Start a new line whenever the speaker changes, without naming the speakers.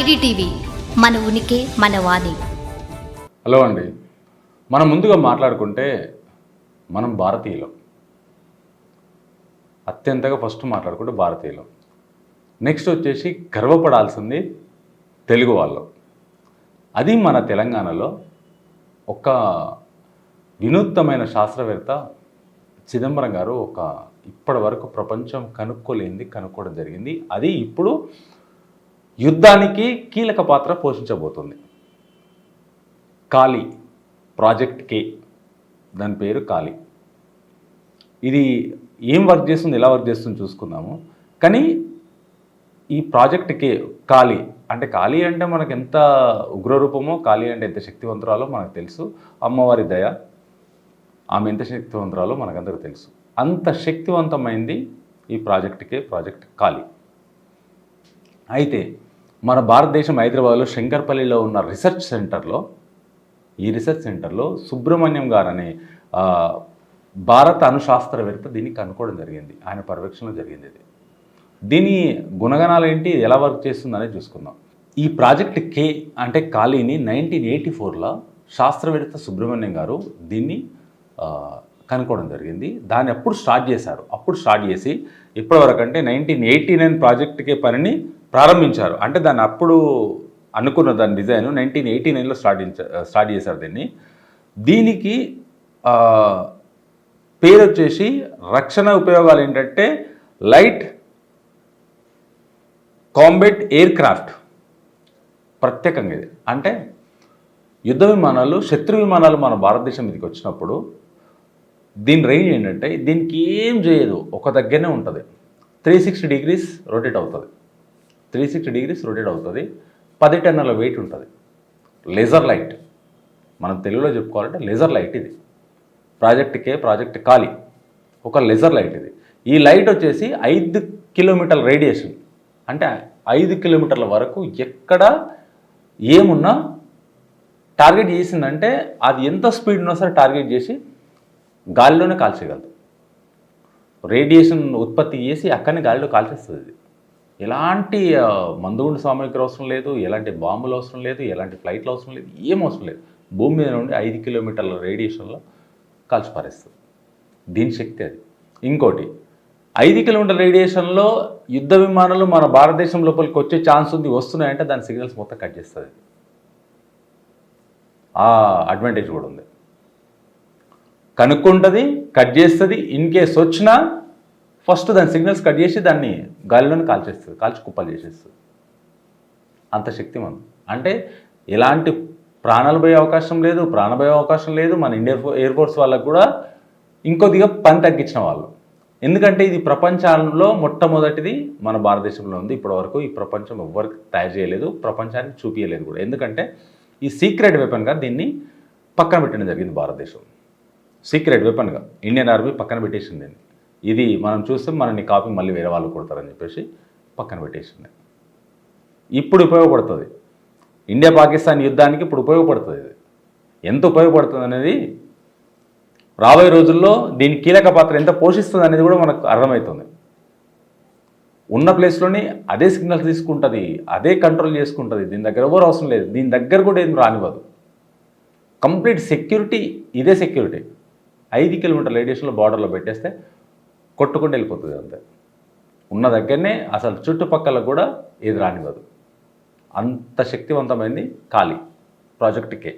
IDTV మన ఉనికి మన వాణి.
హలో అండి. మనం ముందుగా మాట్లాడుకుంటే మనం భారతీయులం. అత్యంతగా ఫస్ట్ మాట్లాడుకుంటే భారతీయులం. నెక్స్ట్ వచ్చేసి గర్వపడాల్సింది తెలుగు వాళ్ళు. అది మన తెలంగాణలో ఒక వినూత్నమైన శాస్త్రవేత్త చిదంబరం గారు ఒక ఇప్పటి వరకు ప్రపంచం కనుక్కోలేంది కనుక్కోవడం జరిగింది. అది ఇప్పుడు యుద్ధానికి కీలక పాత్ర పోషించబోతుంది. కాళీ ప్రాజెక్ట్ కే. దాని పేరు కాళీ. ఇది ఏం వర్క్ చేస్తుంది ఎలా వర్క్ చేస్తుంది చూసుకుందాము. కానీ ఈ ప్రాజెక్ట్ కే కాళీ అంటే కాళీ అంటే మనకు ఎంత ఉగ్రరూపమో కాళీ అంటే ఎంత శక్తివంతురాలో మనకు తెలుసు. అమ్మవారి దయ ఆమె ఎంత శక్తివంతురాలో మనకందరికీ తెలుసు. అంత శక్తివంతమైంది ఈ ప్రాజెక్ట్ కే ప్రాజెక్ట్ కాళీ. అయితే మన భారతదేశం హైదరాబాద్లో శంకర్పల్లిలో ఉన్న రీసెర్చ్ సెంటర్లో ఈ రీసెర్చ్ సెంటర్లో సుబ్రహ్మణ్యం గారు అనే భారత అణుశాస్త్రవేత్త దీన్ని కనుక్కోవడం జరిగింది. ఆయన పర్యవేక్షణలో జరిగింది ఇది. దీని గుణగణాలు ఏంటి ఎలా వర్క్ చేస్తుంది అనేది చూసుకుందాం. ఈ ప్రాజెక్ట్ కే అంటే ఖాళీని నైన్టీన్ ఎయిటీ ఫోర్లో శాస్త్రవేత్త సుబ్రహ్మణ్యం గారు దీన్ని కనుక్కోవడం జరిగింది. దాన్ని అప్పుడు స్టార్ట్ చేశారు? అప్పుడు స్టార్ట్ చేసి ఇప్పటివరకు అంటే నైన్టీన్ ఎయిటీ నైన్ ప్రాజెక్ట్కే పనిని ప్రారంభించారు. అంటే దాన్ని అప్పుడు అనుకున్న దాని డిజైన్ నైన్టీన్ ఎయిటీ నైన్లో స్టార్ట్ స్టార్ట్ చేశారు దీన్ని. దీనికి పేరు వచ్చేసి రక్షణ ఉపయోగాలు ఏంటంటే లైట్ కాంబెట్ ఎయిర్ క్రాఫ్ట్ ప్రత్యేకంగా ఇది. అంటే యుద్ధ విమానాలు శత్రు విమానాలు మన భారతదేశం మీదకి వచ్చినప్పుడు దీని రేంజ్ ఏంటంటే దీనికి ఏం చేయదు. ఒక దగ్గరనే ఉంటుంది. త్రీ సిక్స్టీ డిగ్రీస్ రొటేట్ అవుతుంది. త్రీ సిక్స్టీ డిగ్రీస్ రొటేట్ అవుతుంది. పది టన్నుల వెయిట్ ఉంటుంది. లేజర్ లైట్ మనం తెలుగులో చెప్పుకోవాలంటే లేజర్ లైట్ ఇది. ప్రాజెక్ట్ కే ప్రాజెక్ట్ కాలి ఒక లెజర్ లైట్ ఇది. ఈ లైట్ వచ్చేసి ఐదు కిలోమీటర్ల రేడియేషన్ అంటే ఐదు కిలోమీటర్ల వరకు ఎక్కడ ఏమున్నా టార్గెట్ చేసిందంటే అది ఎంత స్పీడ్ ఉన్నా సరే టార్గెట్ చేసి గాలిలోనే కాల్చేయగలదు. రేడియేషన్ ఉత్పత్తి చేసి అక్కడనే గాలిలో కాల్చేస్తుంది ఎలాంటి మందుగుండు సామాగ్రి అవసరం లేదు ఎలాంటి బాంబులు అవసరం లేదు ఎలాంటి ఫ్లైట్లు అవసరం లేదు ఏం అవసరం లేదు. భూమి మీద నుండి ఐదు కిలోమీటర్ల రేడియేషన్లో కాల్చిపారేస్తుంది దీని శక్తి అది. ఇంకోటి ఐదు కిలోమీటర్ రేడియేషన్లో యుద్ధ విమానాలు మన భారతదేశం లోపలికి వచ్చే ఛాన్స్ ఉంది వస్తున్నాయంటే దాని సిగ్నల్స్ మొత్తం కట్ చేస్తుంది ఆ అడ్వాంటేజ్ కూడా ఉంది. కనుక్కుంటుంది కట్ చేస్తుంది ఇన్ కేస్ వచ్చినా ఫస్ట్ దాని సిగ్నల్స్ కట్ చేసి దాన్ని గాలిలోనే కాల్చేస్తుంది కాల్చి కుప్పలు చేసేస్తుంది. అంత శక్తి మనం అంటే ఎలాంటి ప్రాణాలు పోయే అవకాశం లేదు ప్రాణ పోయే అవకాశం లేదు. మన ఇండియన్ ఎయిర్ ఫోర్స్ వాళ్ళకు కూడా ఇంకొద్దిగా పని తగ్గించిన వాళ్ళు. ఎందుకంటే ఇది ప్రపంచంలో మొట్టమొదటిది మన భారతదేశంలో ఉంది. ఇప్పటివరకు ఈ ప్రపంచం ఎవ్వరికి తయారు చేయలేదు ప్రపంచాన్ని చూపించలేదు కూడా. ఎందుకంటే ఈ సీక్రెట్ వెపన్గా దీన్ని పక్కన పెట్టడం జరిగింది భారతదేశం. సీక్రెట్ వెపన్గా. ఇండియన్ ఆర్మీ పక్కన పెట్టేసింది దీన్ని. ఇది మనం చూస్తే మనని కాపీ మళ్ళీ వేరే వాళ్ళు కొడతారని చెప్పేసి పక్కన పెట్టేసింది. ఇప్పుడు ఉపయోగపడుతుంది. ఇండియా పాకిస్తాన్ యుద్ధానికి ఇప్పుడు ఉపయోగపడుతుంది ఇది. ఎంత ఉపయోగపడుతుంది అనేది రాబోయే రోజుల్లో దీని కీలక పాత్ర ఎంత పోషిస్తుంది అనేది కూడా మనకు అర్థమవుతుంది. ఉన్న ప్లేస్లోనే అదే సిగ్నల్స్ తీసుకుంటుంది అదే కంట్రోల్ చేసుకుంటుంది. దీని దగ్గర ఎవరు అవసరం లేదు. దీని దగ్గర కూడా ఏం రానివ్వదు. కంప్లీట్ సెక్యూరిటీ ఇదే సెక్యూరిటీ. ఐదు కిలోమీటర్ రేడియేషన్లో బార్డర్లో పెట్టేస్తే కొట్టుకుంటూ వెళ్ళిపోతుంది అంతే. ఉన్న దగ్గరనే అసలు చుట్టుపక్కల కూడా ఏది రానివ్వదు. అంత శక్తివంతమైంది ఖాళీ. ప్రాజెక్టుకే